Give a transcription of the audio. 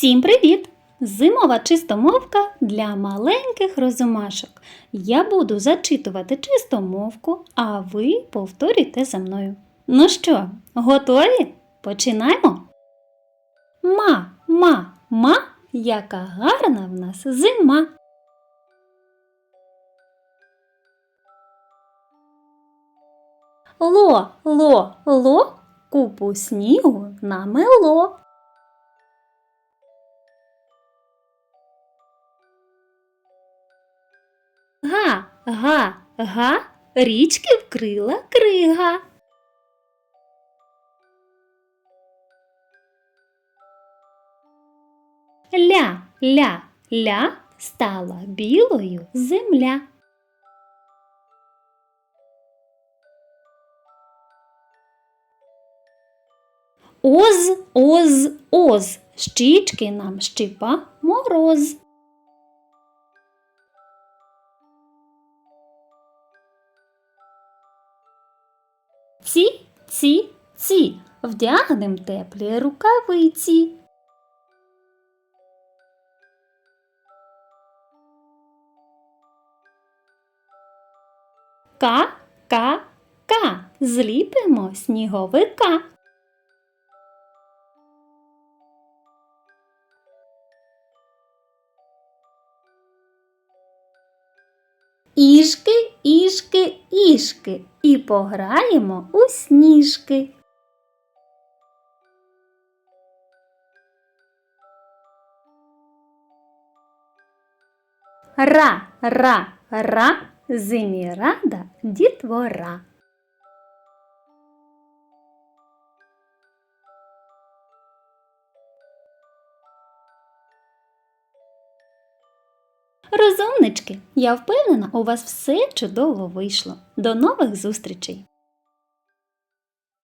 Всім привіт! Зимова чистомовка для маленьких розумашок. Я буду зачитувати чистомовку, а ви повторюйте за мною. Ну що, готові? Починаємо? Ма, ма, ма, яка гарна в нас зима. Ло, ло, ло, купу снігу намело. Га, га, річки вкрила крига. Ля, ля, ля стала білою земля. Оз, оз, оз, щічки нам щипа мороз. Ці, ці, ці, вдягнем теплі рукавиці. Ка, ка, ка, зліпимо сніговика. Ішки, ішки, ішки, пограємо у сніжки. Ра, ра, ра, зимі рада дітвора. Розумнички, я впевнена, у вас все чудово вийшло. До нових зустрічей!